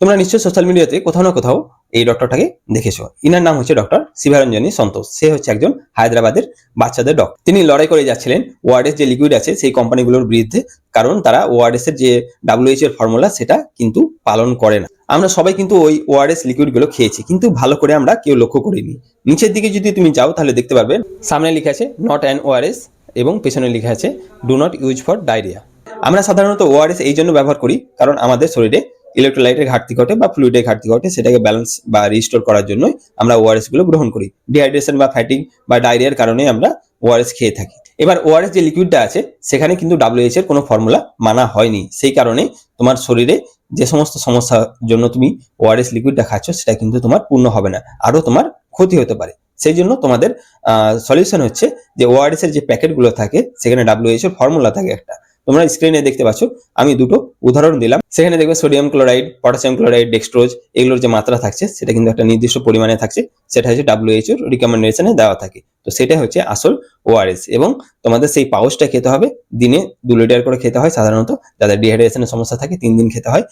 তোমরা নিশ্চয়ই সোশ্যাল মিডিয়াতে কোথাও না কোথাও এই ডক্টরটাকে দেখেছ। ইনার নাম হচ্ছে ডক্টর শিবারঞ্জনী সন্তোষ। সে হচ্ছে একজন হায়দ্রাবাদের বাচ্চাদের ডক্টর তিনি লড়াই করে যাচ্ছিলেন ওয়ার্ডেস যে লিকুইড আছে, সেই কোম্পানিগুলোর বিরুদ্ধে। কারণ তারা ওয়ার্ডেস এর যে ডাব্লিউএইচ এর ফর্মুলা সেটা কিন্তু পালন করে না। আমরা সবাই কিন্তু ওই ওয়ার্ডেস লিকুইডগুলো খেয়েছি, কিন্তু ভালো করে আমরা কেউ লক্ষ্য করিনি। নিচের দিকে যদি তুমি যাও, তাহলে দেখতে পারবে, সামনে লেখা আছে নট অ্যান ওআরএস এবং পেছনে লেখা আছে do not use for diarrhoea আমরা সাধারণত ওআরএস এই জন্য ব্যবহার করি, কারণ আমাদের শরীরে ইলেকট্রোলাইটের ঘাটতি ঘটে বা ফ্লুইডের ঘাটতি ঘটে, সেটাকে ব্যালেন্স বা রিস্টোর করার জন্যই আমরা ওআরএসগুলো গ্রহণ করি। ডিহাইড্রেশন বা ফ্যাটিং বা ডায়রিয়ার কারণে আমরা ওআরএস খেয়ে থাকি। এবার ওআরএস যে লিকুইডটা আছে, সেখানে কিন্তু ডাব্লিউএইচ এর কোনো ফর্মুলা মানা হয়নি। সেই কারণে তোমার শরীরে যে সমস্ত সমস্যার জন্য তুমি ওআরএস লিকুইডটা খাচ্ছ, সেটা কিন্তু তোমার পূর্ণ হবে না। আরও তোমার ক্ষতি হতে পারে। সেই জন্য তোমাদের সলিউশন হচ্ছে যে ওআরএস এর যে প্যাকেটগুলো থাকে, সেখানে ডাব্লিউএইচ এর ফর্মুলা থাকে একটা। তোমরা স্ক্রিনে দেখতে পাচ্ছ, আমি দুটো উদাহরণ দিলাম। সেখানে দেখবে sodium chloride potassium chloride dextrose এগুলোর যে মাত্রা থাকছে, সেটা কিন্তু একটা নির্দিষ্ট পরিমাণে থাকছে, সেটা হচ্ছে ডাব্লিউএইচওর রিকমেন্ডেশনে দেওয়া থাকে। তো সেটা হচ্ছে আসল ওআরএস এবং তোমাদের সেই পাউচটা খেতে হবে। দিনে দু লিটার করে খেতে হয় সাধারণত, যাদের ডিহাইড্রেশনের সমস্যা থাকে, তিন দিন খেতে হয়।